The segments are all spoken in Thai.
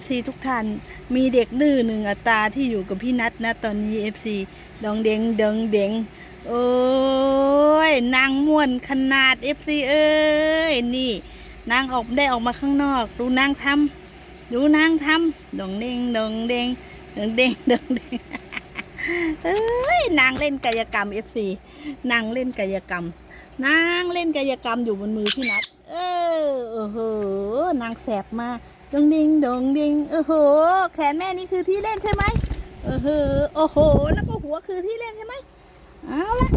FC ทุกท่านมีเด็กดื้อหนึ่งอัตราที่อยู่กับพี่นัทนะตอนนี้ FC ดองเดงเดงเดงโอ้ยนางม่วนขนาด FC เอ้ยนี่นางออกได้ออกมาข้างนอก ดูนางทำดูนางทำดองเดงดองเดงดองเดงดองเดงเอ้ยนางเล่นกายกรรม FC นางเล่นกายกรรมนางเล่นกายกรรมอยู่บนมือพี่นัทเออโอ้โหนางแสบมาก ดงดิงดงดิงโอ้โห แขนแม่นี่คือที่เล่นใช่ไหมเออโหโอ้โห แล้วก็หัวคือที่เล่นใช่ไหมเอาละ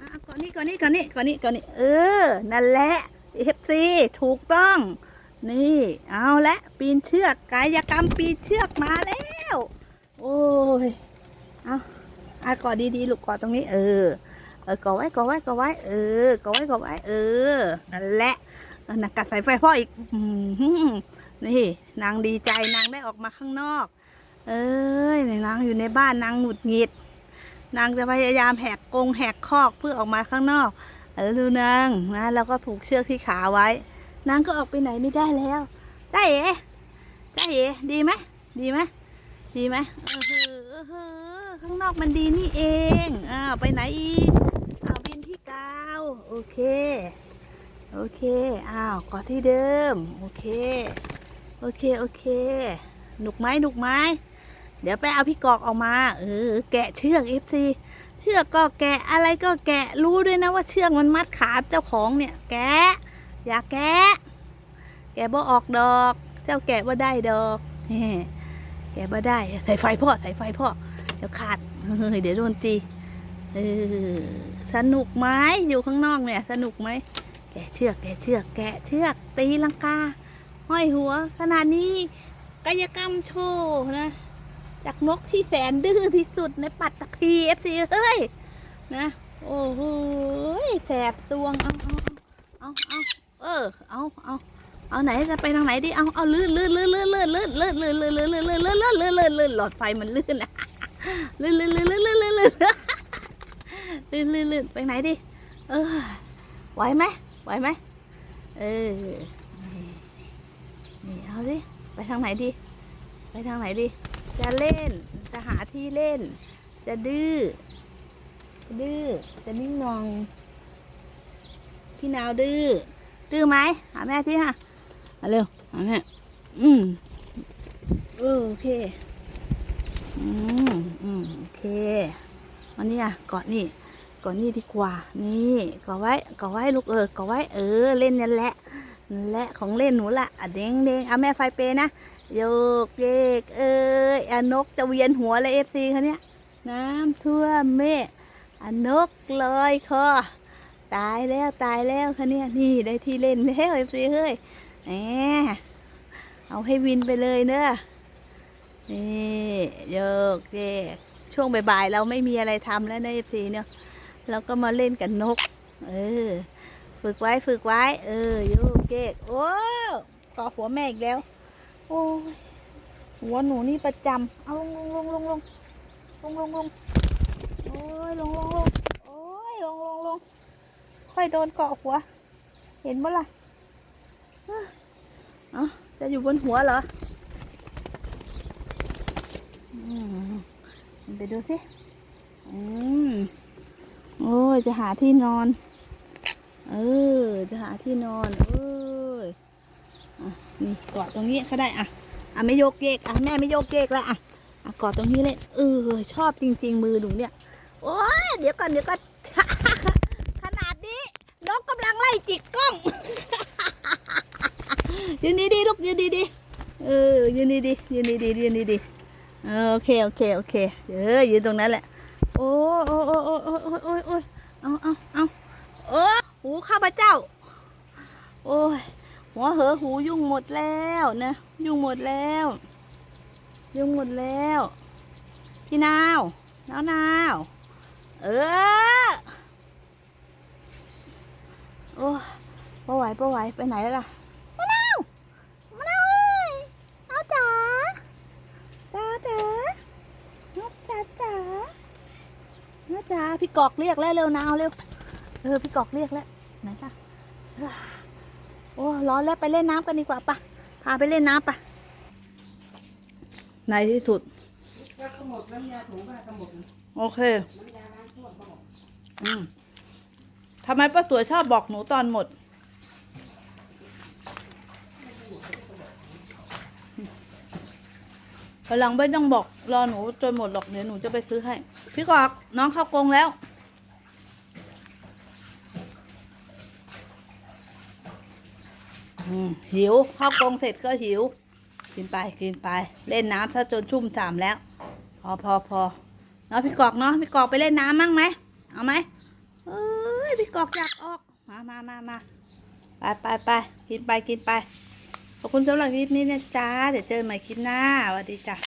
อะก่อนนี้ก่อนนี้ก่อนนี้ก่อนนี้ก่อนนี้ เออ นั่นแหละเอฟซีถูกต้อง นี่ เอาละปีนเชือกกายกรรมปีนเชือกมาแล้ว โอ้ย เอาอะกอดดีๆลูกกอดตรงนี้ เออ เออกอไว้กอไว้กอไว้ เออกอไว้กอไว้ เออ นั่นแหละ นักกัดสายไฟพ่ออีกนี่นางดีใจนางได้ออกมาข้างนอก เอ้ยนางอยู่ในบ้านนางหงุดหงิด นางจะพยายามแหกกรงแหกคอกเพื่อออกมาข้างนอกแล้วดูนางนะแล้วก็ผูกเชือกที่ขาไว้ นางก็ออกไปไหนไม่ได้แล้วจ้าเอ๋จ้าเอ๋ดีไหมดีไหมดีไหมเออเออเออข้างนอกมันดีนี่เองอ้าวไปไหนอีกอ้าวบินที่กาวโอเค โอเค อ้าวกอที่เดิม โอเค โอเค โอเค หนุกไหมหนุกไหม เดี๋ยวไปเอาพี่กอกออกมา เออ แกะเชือกเอฟซีเชือกก็แกะ อะไรก็แกะ รู้ด้วยนะว่าเชือกมันมัดขาเจ้าของเนี่ย แกะ อย่าแกะ แกะบ่ออกดอก เจ้าแกะบ่ได้ดอกแหมแกะบ่ได้ ใส่ไฟพ่อ ใส่ไฟพ่อ เดี๋ยวขาดเฮ้ยเดี๋ยวโดนจี เออ สนุกไหมอยู่ข้างนอกเนี่ย สนุกไหมะเชือกแกะเชือกแกะเชือกตีลังกาห้อยหัว ขนาดนี้กายกรรมโชว์นะ จากนกที่แสนดื้อที่สุดในปัตตภีเอฟซีเฮ้ยนะ โอ้โหแสบตวง เอาเอาเอาเออเอาเอาเอาไหนจะไปทางไหนดิเอาเอาลื่นลื่นลื่นลื่นลื่นลื่นลื่นลื่นลื่นลื่นลื่นลื่นลื่นลื่นลื่นลื่นลื่นหลอดไฟมันลื่นอะลื่นลื่นลื่นลื่นลื่นลื่นลื่นลื่นลื่นลื่นไปไหนดิเออไหวไหม ไหวไหมเออ นี่ เอาสิ ไปทางไหนดี ไปทางไหนดี จะเล่น จะหาที่เล่น จะดื้อดื้อ จะนิ่งนอง พี่นาวดื้อ ดื้อไหม หาแม่ที่ฮะมาเร็ว หาแม่ อืมเออโอเค อืม อืม โอเค วันนี้อะเกาะนี่ กาะนี่ดีกว่า นี่กาะไว้กาะไว้ลูกเออกาะไว้เออเล่นนั่แหละนั่แหละของเล่นหนูละอะเด้งเด้งเอาแม่ไฟเปนะโยกเยกเอ้ยอนกจะเวียนหัวเลยเอฟซีเขาเนี้ยน้ำท่วมเมฆอนกลอยคอตายแล้วตายแล้วคะเนี่ยนี่ได้ที่เล่นแล้วเอฟซีเฮ้ยแหมเอาให้วินไปเลยเนอะนี่โยกเยกช่วงบ่ายๆเราไม่มีอะไรทำแล้วนะเอฟซีเนาะ เราก็มาเล่นกับนก เออ ฝึกไว้ฝึกไว้ เออโยกเยกโอ้เกาะหัวแม่อีกแล้ว โอ้ยหัวหนูนี่ประจำเอาลงลงลงลงลงลงลงโอ้ยลงลงลงโอ้ยลงลงลงค่อยโดนเกาะหัว เห็นบ่ล่ะเอ้อเอ้าจะอยู่บนหัวเหรออืมไปดูสิ อืม โอ้ยจะหาที่นอน เออ จะหาที่นอน เอ้ยอะนี่เกาะตรงนี้ก็ได้อะ อะไม่โยกเยกอะแม่ไม่โยกเยกแล้วอะอะเกาะตรงนี้เลยเออชอบจริง ๆ มือหนูเนี่ย โอ้ยเดี๋ยวก่อนเดี๋ยวก่อนขนาดนี้นกกำลังไล่จิกกล้องยืนดีๆลูกยืนดีๆเออยืนดีๆยืนดีๆยืนดีๆเออโอเคโอเคโอเคเออยืนตรงนั้นแหละ โอ้โอ้โอ้โอ้โอ้โอ้โอ้โอ้เอาเอาเอาโอ้หูข้าพเจ้า โอ้ยหัวเหอหูยุ่งหมดแล้วนะยุ่งหมดแล้ว ยุ่งหมดแล้วพี่นาวนาว นาว เออ โอ้ป้าไหวป้าไหวไปไหนแล้วล่ะมะนาวมะนาวเอ้ยเอาจ๋าจ๋าจ๋าน้าจ๋าจ๋าน้า จ๋าพี่กอกเรียกแล้วเร็วนาวเร็วเออพี่กอกเรียกแล้วไหนล่ะโอ้ร้อนแล้วไปเล่นน้ำกันดีกว่าปะพาไปเล่นน้ำปะในที่สุดโอเคอกอืมทำไมป้าสวยชอบบอกหนูตอนหมด กำลังไม่ต้องบอกรอหนูจนหมดหรอกเดี๋ยวหนูจะไปซื้อให้ พี่กอกน้องเข้ากรงแล้ว หิวเข้ากรงเสร็จก็หิว กินไปกินไป เล่นน้ำซะจนชุ่มฉ่ำแล้ว พอพอพอเนาะพี่กอกเนาะพี่กอกไปเล่นน้ำมั่งไหมเอาไหมเอ้ยพี่กอกอยากออกมามามามาไปไปไปกินไปกินไปขอบคุณสำหรับคลิปนี้นะจ๊ะเดี๋ยวเจอกันใหม่คลิปหน้าสวัสดีจ้ะ